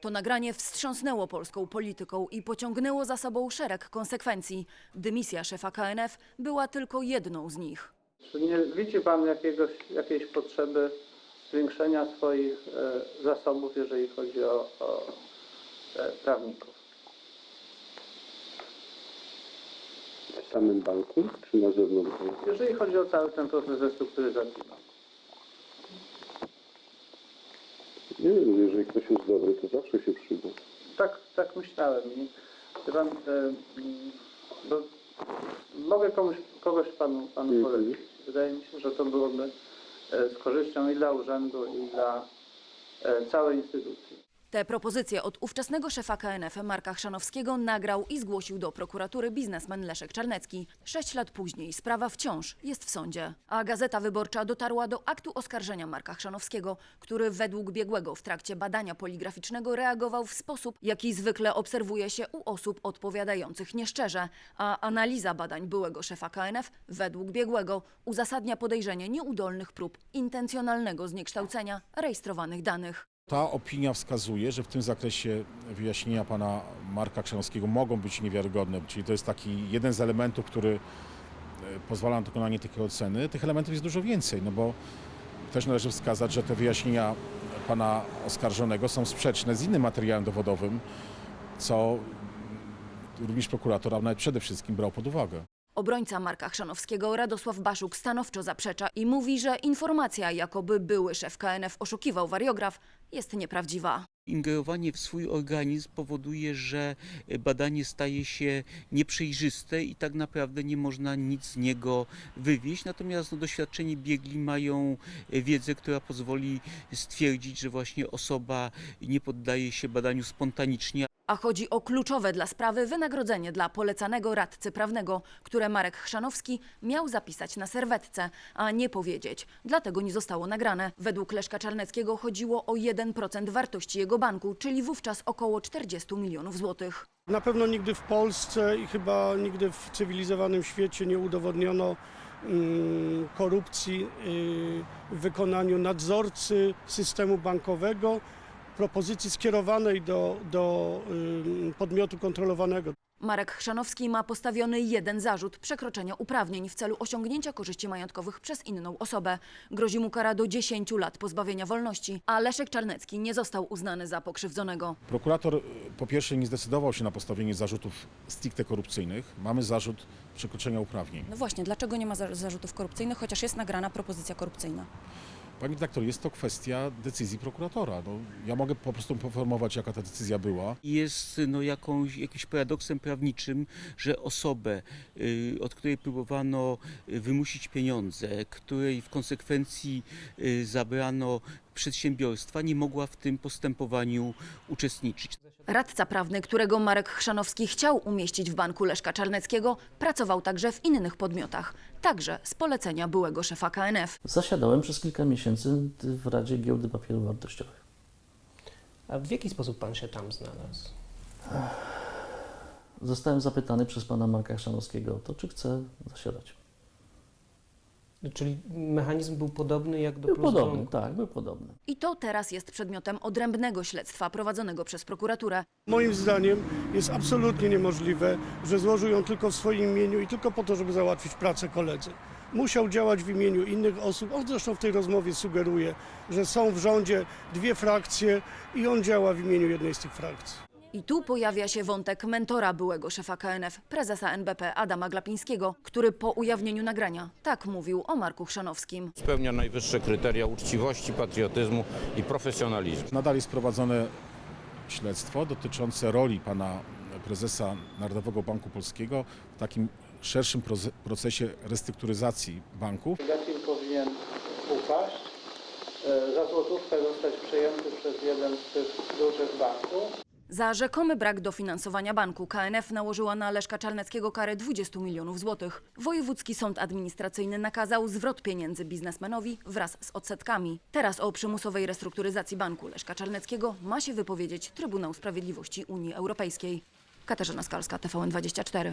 To nagranie wstrząsnęło polską polityką i pociągnęło za sobą szereg konsekwencji. Dymisja szefa KNF była tylko jedną z nich. Czy nie widzi Pan jakiegoś, jakiejś potrzeby zwiększenia swoich e, zasobów, jeżeli chodzi o, o e, prawników? W samym banku czy na zewnątrz? Jeżeli chodzi o cały ten proces restrukturyzacji banku. Nie wiem, jeżeli ktoś jest dobry, to zawsze się przyda. Tak, tak myślałem. I, pan, e, mm, bo mogę komuś, kogoś Panu, panu Mhm. polecić. Wydaje mi się, że to byłoby e, z korzyścią i dla urzędu, i dla e, całej instytucji. Te propozycje od ówczesnego szefa KNF Marka Chrzanowskiego nagrał i zgłosił do prokuratury biznesmen Leszek Czarnecki. Sześć lat później sprawa wciąż jest w sądzie. A Gazeta Wyborcza dotarła do aktu oskarżenia Marka Chrzanowskiego, który według biegłego w trakcie badania poligraficznego reagował w sposób, jaki zwykle obserwuje się u osób odpowiadających nieszczerze. A analiza badań byłego szefa KNF według biegłego uzasadnia podejrzenie nieudolnych prób intencjonalnego zniekształcenia rejestrowanych danych. Ta opinia wskazuje, że w tym zakresie wyjaśnienia pana Marka Krzanowskiego mogą być niewiarygodne, czyli to jest taki jeden z elementów, który e, pozwala na dokonanie takiej oceny. Tych elementów jest dużo więcej, no bo też należy wskazać, że te wyjaśnienia pana oskarżonego są sprzeczne z innym materiałem dowodowym, co również prokurator, a nawet przede wszystkim brał pod uwagę. Obrońca Marka Chrzanowskiego Radosław Baszuk stanowczo zaprzecza i mówi, że informacja, jakoby były szef KNF oszukiwał wariograf, jest nieprawdziwa. Ingerowanie w swój organizm powoduje, że badanie staje się nieprzejrzyste i tak naprawdę nie można nic z niego wywieźć. Natomiast no, doświadczeni biegli mają wiedzę, która pozwoli stwierdzić, że właśnie osoba nie poddaje się badaniu spontanicznie, A chodzi o kluczowe dla sprawy wynagrodzenie dla polecanego radcy prawnego, które Marek Chrzanowski miał zapisać na serwetce, a nie powiedzieć. Dlatego nie zostało nagrane. Według Leszka Czarneckiego chodziło o 1% wartości jego banku, czyli wówczas około 40 milionów złotych. Na pewno nigdy w Polsce i chyba nigdy w cywilizowanym świecie nie udowodniono mm, korupcji y, w wykonaniu nadzorcy systemu bankowego, propozycji skierowanej do, do podmiotu kontrolowanego. Marek Chrzanowski ma postawiony jeden zarzut przekroczenia uprawnień w celu osiągnięcia korzyści majątkowych przez inną osobę. Grozi mu kara do 10 lat pozbawienia wolności, a Leszek Czarnecki nie został uznany za pokrzywdzonego. Prokurator po pierwsze nie zdecydował się na postawienie zarzutów stricte korupcyjnych. Mamy zarzut przekroczenia uprawnień. No właśnie, dlaczego nie ma za- zarzutów korupcyjnych, chociaż jest nagrana propozycja korupcyjna? Pani redaktor, jest to kwestia decyzji prokuratora. No, ja mogę po prostu poinformować, jaka ta decyzja była. jest no, jakąś, jakimś paradoksem prawniczym, że osobę, y, od której próbowano wymusić pieniądze, której w konsekwencji y, zabrano przedsiębiorstwa, nie mogła w tym postępowaniu uczestniczyć. Radca prawny, którego Marek Chrzanowski chciał umieścić w banku Leszka Czarneckiego, pracował także w innych podmiotach, także z polecenia byłego szefa KNF. Zasiadałem przez kilka miesięcy w Radzie Giełdy Papierów Wartościowych. A w jaki sposób pan się tam znalazł? Zostałem zapytany przez pana Marka Chrzanowskiego o to, czy chcę zasiadać. Czyli mechanizm był podobny jak do Był Plus podobny, tak, był podobny. I to teraz jest przedmiotem odrębnego śledztwa prowadzonego przez prokuraturę. Moim zdaniem jest absolutnie niemożliwe, że złożył ją tylko w swoim imieniu i tylko po to, żeby załatwić pracę koledzy. Musiał działać w imieniu innych osób. On zresztą w tej rozmowie sugeruje, że są w rządzie dwie frakcje i on działa w imieniu jednej z tych frakcji. I tu pojawia się wątek mentora byłego szefa KNF, prezesa NBP Adama Glapińskiego, który po ujawnieniu nagrania tak mówił o Marku Chrzanowskim. spełnia najwyższe kryteria uczciwości, patriotyzmu i profesjonalizmu. Nadal jest prowadzone śledztwo dotyczące roli pana prezesa Narodowego Banku Polskiego w takim szerszym proce- procesie restrukturyzacji banków. Gacin powinien upaść, e, za złotówkę zostać przejęty przez jeden z tych dużych banków. Za rzekomy brak dofinansowania banku KNF nałożyła na Leszka Czarneckiego karę 20 milionów złotych. Wojewódzki Sąd Administracyjny nakazał zwrot pieniędzy biznesmenowi wraz z odsetkami. Teraz o przymusowej restrukturyzacji banku Leszka Czarneckiego ma się wypowiedzieć Trybunał Sprawiedliwości Unii Europejskiej. Katarzyna Skalska, TVN24.